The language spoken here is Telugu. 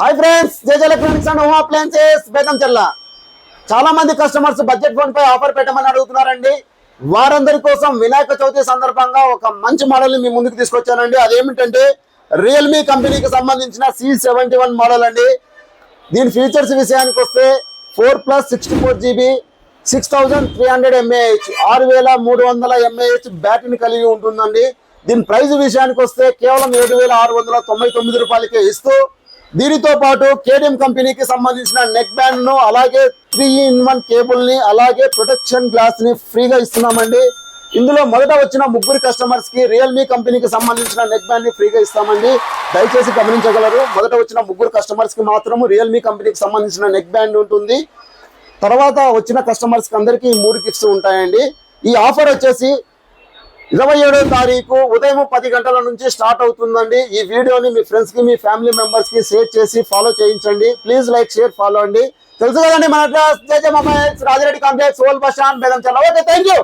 Hi friends JJ electronics and home appliances. Bethamcherla చాలా మంది కస్టమర్స్ బడ్జెట్ ఫోన్ పై ఆఫర్ పెట్టమని అడుగుతున్నారండి. వారందరి కోసం వినాయక చవితి సందర్భంగా ఒక మంచి మోడల్ని మీ ముందుకు తీసుకొచ్చానండి. అదేమిటంటే రియల్మీ కంపెనీకి సంబంధించిన సి సెవెంటీ వన్ మోడల్ అండి. దీని ఫీచర్స్ విషయానికి వస్తే four plus sixty four GB six thousand three hundred M A H మూడు వందల ఎంఏహెచ్ బ్యాటరీని కలిగి ఉంటుందండి. దీని ప్రైస్ విషయానికి వస్తే కేవలం ఏడు వేల ఆరు వందల తొంభై తొమ్మిది రూపాయలకే ఇస్తూ దీనితో పాటు కేడిఎం కంపెనీకి సంబంధించిన నెక్ బ్యాండ్ను అలాగే త్రీ ఇన్ వన్ కేబుల్ని అలాగే ప్రొటెక్షన్ గ్లాస్ని ఫ్రీగా ఇస్తున్నామండి. ఇందులో మొదట వచ్చిన ముగ్గురు కస్టమర్స్కి రియల్మీ కంపెనీకి సంబంధించిన నెక్ బ్యాండ్ని ఫ్రీగా ఇస్తామండి. దయచేసి గమనించగలరు. మొదట వచ్చిన ముగ్గురు కస్టమర్స్కి మాత్రం రియల్మీ కంపెనీకి సంబంధించిన నెక్ బ్యాండ్ ఉంటుంది. తర్వాత వచ్చిన కస్టమర్స్కి అందరికీ మూడు గిఫ్ట్స్ ఉంటాయండి. ఈ ఆఫర్ వచ్చేసి ఇరవై ఏడో తారీఖు ఉదయం పది గంటల నుంచి స్టార్ట్ అవుతుందండి. ఈ వీడియోని మీ ఫ్రెండ్స్కి మీ ఫ్యామిలీ మెంబర్స్కి షేర్ చేసి ఫాలో చేయించండి. ప్లీజ్ లైక్ షేర్ ఫాలో అండి. తెలుసు కదండి మన address JJ mobiles Raji Reddy complex old bus stand Bethamcherla okay thank you